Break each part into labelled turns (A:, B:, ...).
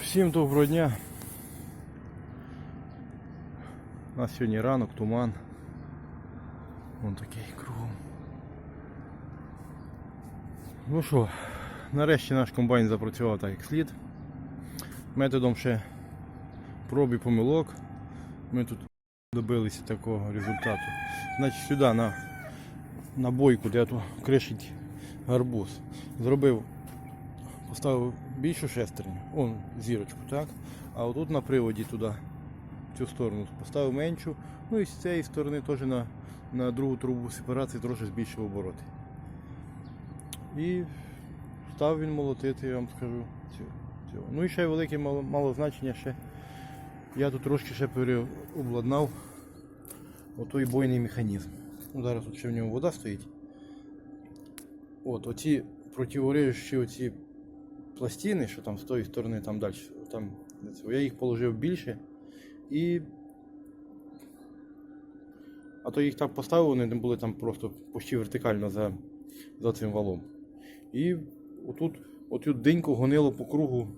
A: Всім доброго дня. У нас сьогодні ранок, туман. Вон такий кругом. Ну що, нарешті наш комбайн запрацював так як слід. Методом ще проб помилок. Ми тут добилися такого результату. Значить сюди на, на бойку, де тут кришить гарбуз. Зробив Поставив більшу шестерню, он зірочку, так? А отут на приводі туди, в цю сторону, поставив меншу. Ну і з цієї сторони теж на, на другу трубу сепарації трошки збільшив обороти. І став він молотити, я вам скажу. Цю. Ну і ще велике мало, мало значення ще. Я тут трошки ще переобладнав отой бойний механізм. Ну, зараз тут ще в ньому вода стоїть. От, оці противорежущі оці пластини, що там з тої сторони, там далі, там, я їх положив більше і. А то їх так поставив, вони були там просто почти вертикально за, за цим валом. І отут, оту деньку гонило по кругу,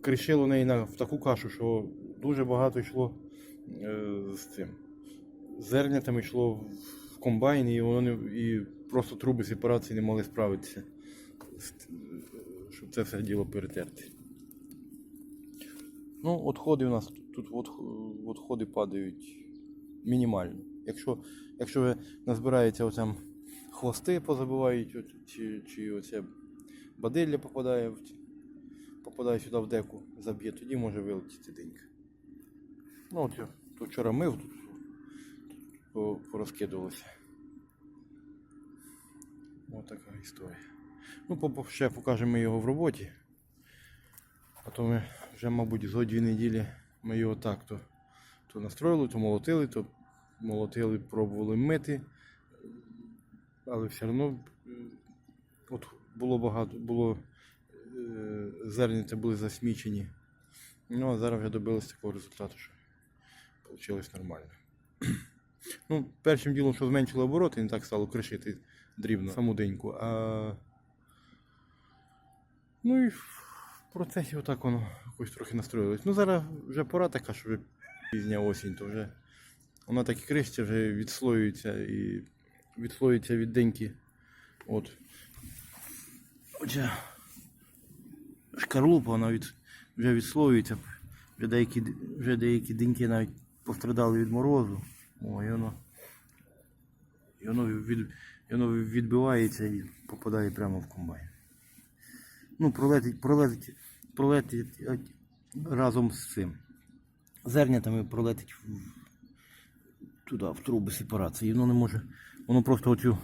A: кришило неї на, в таку кашу, що дуже багато йшло е, з цим. Зернятами йшло в комбайн, і воно і просто труби сепарації не могли справитися це все діло перетерти. Ну, відходи у нас тут відходи падають мінімально. Якщо, якщо ви назбираєте оцям хвости позабивають, чи, чи оце бадилля попадає, попадає сюди в деку, заб'є, тоді може вилетіти денька. Ну от я вчора мив, тут порозкидувалося. Ось така історія. Ну, ще покажемо його в роботі. А то ми вже, мабуть, зо дві неділі ми його так то, то настроїли, то молотили, то молотили, пробували мити. Але все одно от було багато, було е, зернята були засмічені. Ну, а зараз вже добилися такого результату, що вийшло нормально. Ну, першим ділом, що зменшило обороти, не так стало кришити дрібно саму деньку. А... Ну і в процесі отак воно якось трохи настроїлось. Ну зараз вже пора така, що вже пізня осінь, то вже вона так і кришиться, вже відслоюється і відслоюється від деньки. От. Отже, шкарлупа вона від, вже відслоюється. Вже деякі, вже деякі деньки навіть пострадали від морозу. О, і воно, і воно, від, і воно відбивається і попадає прямо в комбайн. Ну, пролетить, пролетить, пролетить е, разом з цим. Зернятами пролетить в, туди, в труби сепарації. Воно не може. Воно просто оцю,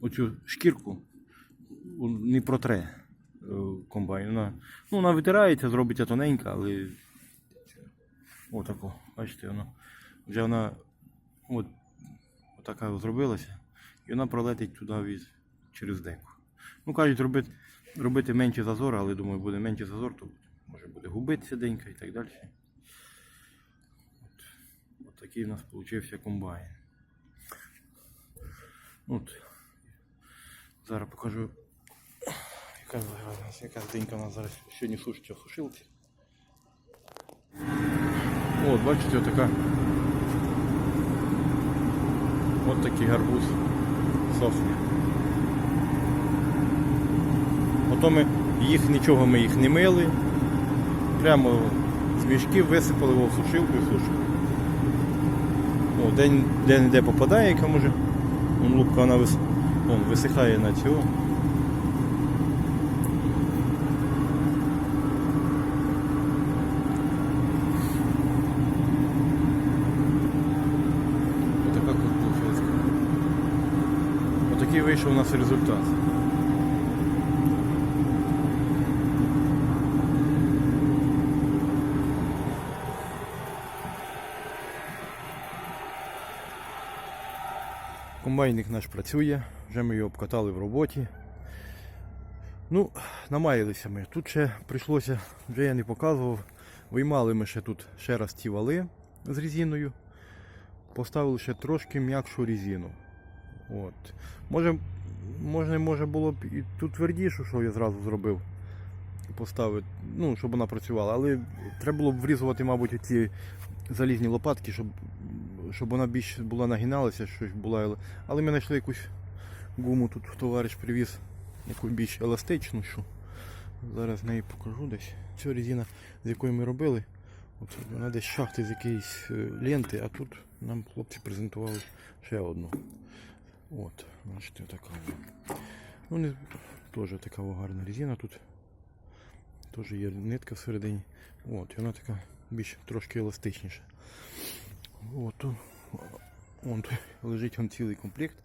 A: оцю шкірку не протре е, комбайн. Вона, ну, вона витирається, зробиться тоненька, але. Отако, бачите, воно. Вже вона от, отака зробилася. І вона пролетить туди від, через деку. Ну, кажуть, робити, робити менше зазор, але думаю, буде менше зазор, то може буде губитися денька і так далі. От, от такий у нас вийшов комбайн. От. Зараз покажу, яка, яка денька у нас зараз сьогодні сушиться в сушилці. От, бачите, отака. От такий гарбуз Ото ми їх нічого ми їх не мили. Прямо з мішків висипали в сушилку і сушили. День, де де попадає, яка може. Вон лупка вона вис... Вон, висихає на цього. Отака кукурудзка. Отакий вийшов у нас результат. Комбайник наш працює, вже ми його обкатали в роботі. Ну, намаялися ми. Тут ще прийшлося, вже я не показував, виймали ми ще тут ще раз ті вали з резиною. Поставили ще трошки м'якшу резину. От. Може, може, може було б і тут твердіше, що я зразу зробив. поставити, ну, щоб вона працювала. Але треба було б врізувати, мабуть, ці залізні лопатки, щоб, щоб вона більш була нагиналася, щось була. Але ми знайшли якусь гуму, тут товариш привіз, яку більш еластичну. Що. Зараз неї покажу десь. Ця резина, з якої ми робили, оце, вона десь шахти з якоїсь е, ленти, а тут нам хлопці презентували ще одну. От, бачите, така. вона. Ну, не, теж така гарна резина тут. Теж є нитка всередині. От, і вона така більш трошки еластичніша. От, то, он тут лежить он цілий комплект.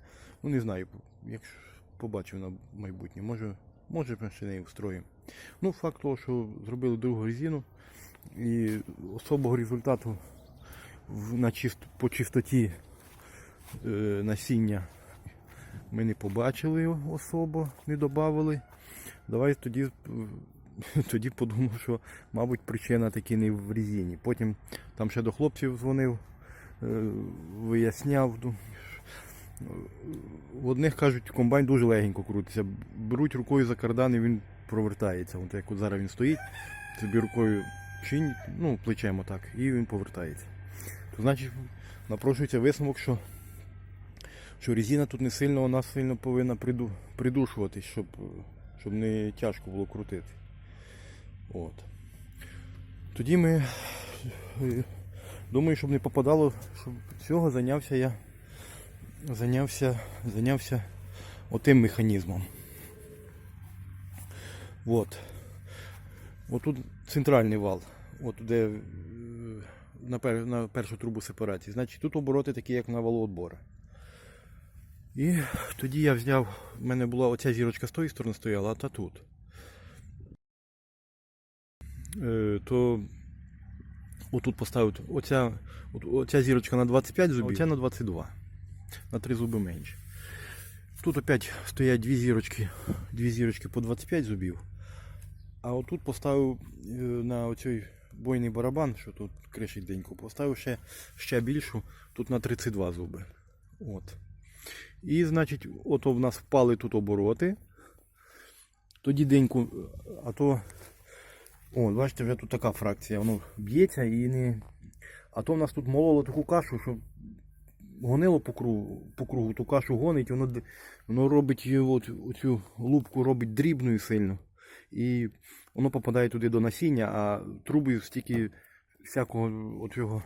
A: Ну не знаю, якщо побачив на майбутнє, може, може ще неї встроїмо. Ну, факт того, що зробили другу резину і особого результату на чист, по чистоті е, насіння ми не побачили особо, не додавали. Давай тоді, е, тоді подумав, що, мабуть, причина таки не в резині. Потім там ще до хлопців дзвонив, е, виясняв. ну, В одних кажуть, комбайн дуже легенько крутиться. Беруть рукою за кардан і він провертається. От як от зараз він стоїть, собі рукою чинь, ну, плечем отак, і він повертається. То значить, напрошується висновок, що, що резина тут не сильно, вона сильно повинна приду, придушуватись, щоб, е, щоб не тяжко було крутити. От. Тоді ми е, думаю, щоб не попадало, щоб цього зайнявся я зайнявся, зайнявся отим механізмом. От. От тут центральний вал, от де е, на, пер, на першу трубу сепарації. Значить тут обороти такі, як на валоотбора. І тоді я взяв, в мене була оця зірочка з тої сторони стояла, а та тут. Е, то отут поставив оця, от- оця зірочка на 25 зубів, а оця на 22 на 3 зуби менше. Тут опять стоять дві зірочки, дві зірочки по 25 зубів. А отут поставив е, на оцей бойний барабан, що тут кришить деньку, поставив ще, ще більшу, тут на 32 зуби. От. І значить, ото в нас впали тут обороти. Тоді деньку, а то. О, бачите, вже тут така фракція, воно б'ється і не. А то в нас тут мололо таку кашу, що гонило по кругу, по кругу ту кашу гонить, воно, воно робить її от, оцю лупку робить дрібною сильно. І воно попадає туди до насіння, а труби стільки всякого от його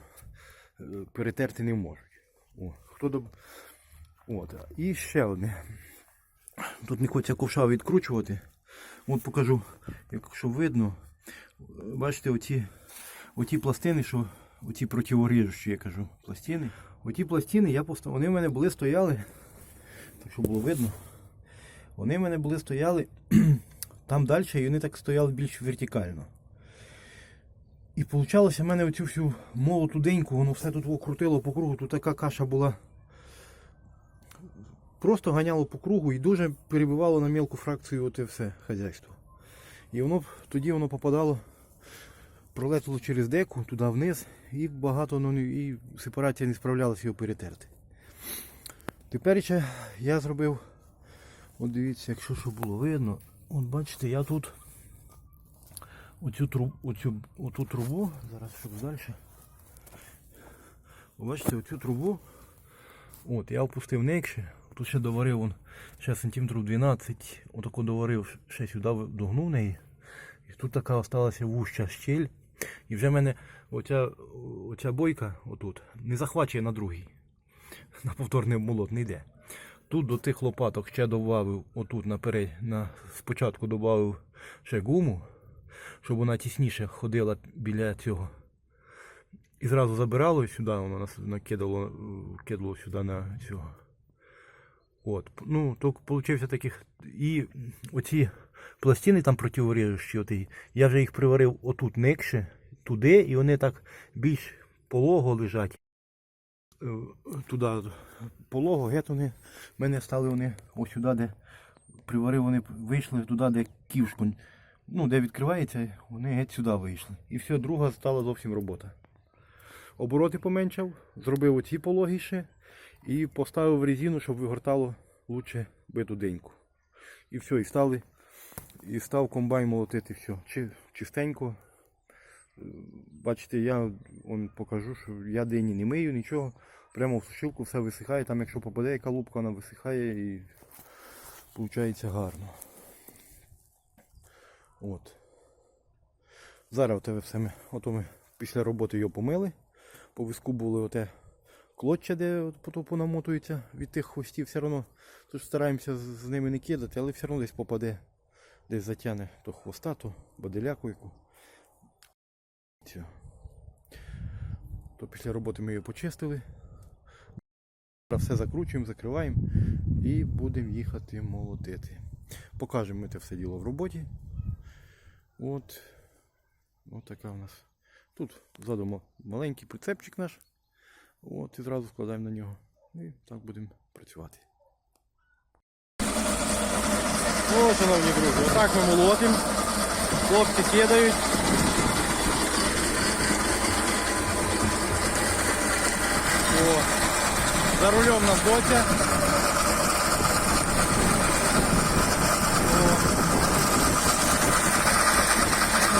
A: е, перетерти не можуть. О, хто до... От. І ще одне. Тут не хочеться ковша відкручувати. От покажу, якщо видно. Бачите, оці, оті пластини, що оці противоріжучі, я кажу, пластини. Оті пластини я поставив. Вони в мене були стояли. Так що було видно. Вони в мене були стояли там далі, і вони так стояли більш вертикально. І вийшло в мене оцю всю молоту деньку, воно все тут окрутило по кругу, тут така каша була. Просто ганяло по кругу і дуже перебивало на мілку фракцію оте все хазяйство. І воно тоді воно попадало, пролетіло через деку туди вниз, і багато ну, і сепарація не справлялася його перетерти. Тепер ще я зробив, от дивіться, якщо що було видно, от бачите, я тут оцю трубу, оцю, оту трубу, зараз щоб далі. Бачите, оцю трубу, от, я опустив некше, тут ще доварив он, ще сантиметрів 12, отако доварив, ще сюди догнув неї. І тут така осталася вуща щель. І вже в мене оця, оця бойка отут не захвачує на другий. На повторний молот не йде. Тут до тих лопаток ще додав, отут наперед, на, спочатку додав ще гуму, щоб вона тісніше ходила біля цього. І зразу забирало сюди, воно накидало кидало сюди на цього. От, ну, то получився таких. І оці пластини там противоріжучі, я вже їх приварив отут никше, туди, і вони так більш полого лежать. Е, Туди полого, геть вони в мене стали вони ось сюди, де приварив, вони вийшли туди, де ківшку, ну, де відкривається, вони геть сюди вийшли. І все, друга стала зовсім робота. Обороти поменшав, зробив оці пологіше і поставив резину, щоб вигортало лучше биту деньку. І все, і стали І став комбайн молотити все. Чи, чистенько. Бачите, я он покажу, що я дині не мию, нічого. Прямо в сушилку все висихає. Там якщо попаде яка лупка, вона висихає і виходить гарно. От. Зараз оте все ми, ото ми після роботи його помили. По виску були оте клоччя, де от потім понамотується від тих хвостів все одно. Тож стараємося з ними не кидати, але все одно десь попаде, десь затягне то хвоста, то баделяку яку. Цю. То після роботи ми її почистили. Все закручуємо, закриваємо і будемо їхати молотити. Покажемо ми це все діло в роботі. От. От така у нас. Тут ззаду маленький прицепчик наш. От, і зразу складаємо на нього. І так будемо працювати. О, шановні друзі, отак ми молотимо. Хлопці кидають. О, за рулем нас Вот О.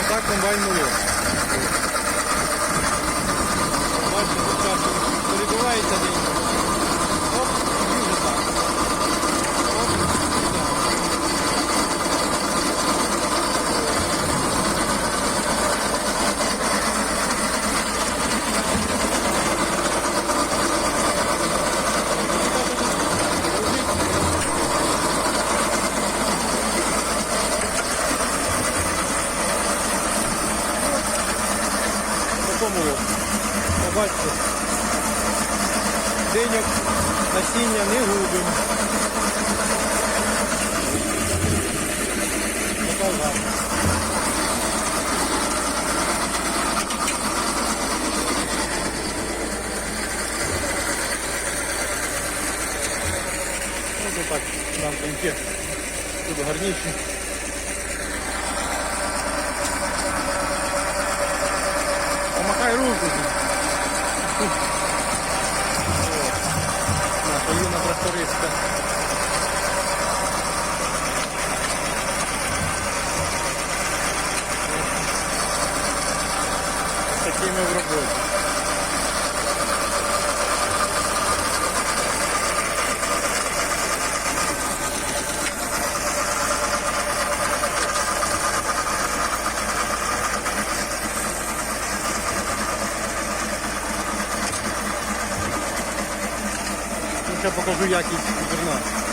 A: так комбайн молот. Бачите, тут часом перебивається день. Оп, і вже так. Оп, і так. такому от. Побачите. Деньок насіння не губимо. Така гарна. Ось так нам пеньки. Тут гарніші. Помахай руку. Наша юна трактористка. Такі ми в роботі. Ну, Ще покажу якість зерна.